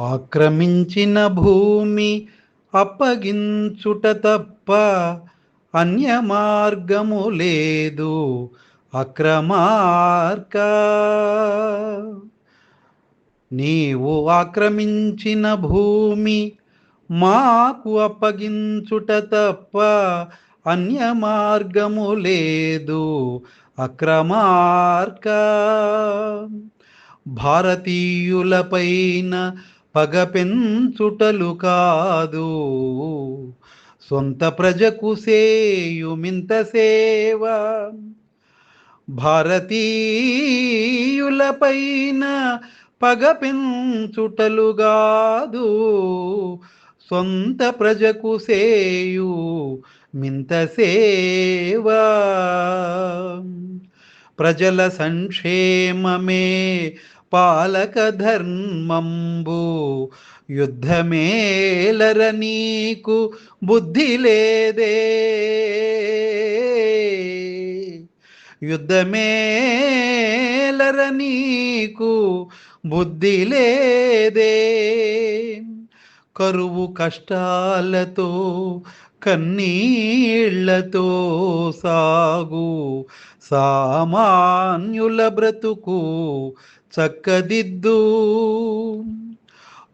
ఆక్రమించిన భూమి అప్పగించుట తప్ప అన్య మార్గము లేదు. అక్రమార్క. నీవు ఆక్రమించిన భూమి మాకు అప్పగించుట తప్ప అన్య మార్గము లేదు. అక్రమార్క. భారతీయులపైన పగ పెంచుటలు కాదు. సొంత ప్రజకు సేయుమింత సేవ. భారతీయులపైన పగ పెంచుటలు కాదు. సొంత ప్రజకు సేయు మింత సేవ. ప్రజల సంక్షేమమే పాలక ధర్మంబు యుద్ధమేలర నీకు బుద్ధి లేదే యుద్ధమేలర నీకు బుద్ధి లేదే కరువు కష్టాలతో కన్నీళ్ళతో సాగు. సామాన్యుల బ్రతుకు చక్కదిద్దు.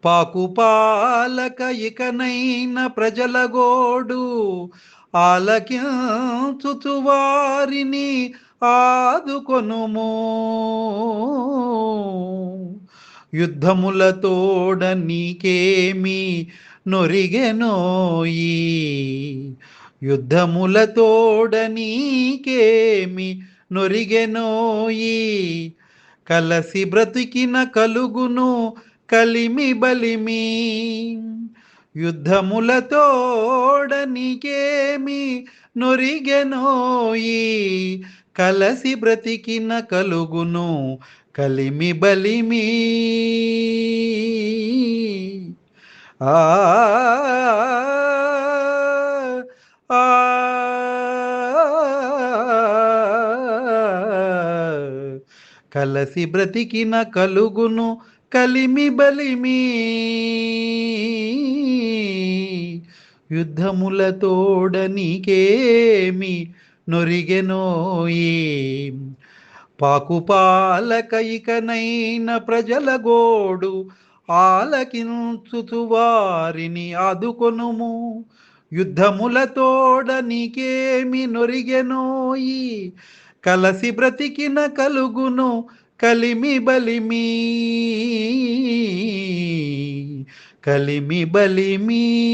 పాకుపాలక ఇకనైన ప్రజల గోడు ఆలకించుచు వారిని ఆదుకొనుము. యుద్ధములతోడ నీకేమి నొరిగెనోయి యుద్ధములతోడ నీకేమి నొరిగెనోయి కలసి బ్రతికిన కలుగును కలిమి బలిమి. యుద్ధములతోడ నీకేమి నొరిగెనోయి కలసి బ్రతికిన కలుగును కలిమి బలిమి ఆ కలసి బ్రతికిన కలుగును కలిమి బలిమి యుద్ధములతోడ నీకేమి నొరిగెనోయి పాకుపాలకైకనైన ప్రజల గోడు ఆలకించుతు వారిని ఆదుకొనుము. యుద్ధములతోడ నీకేమి నొరిగెనోయి. కలసి బ్రతికిన కలుగును కలిమి బలిమి. కలిమి బలిమీ.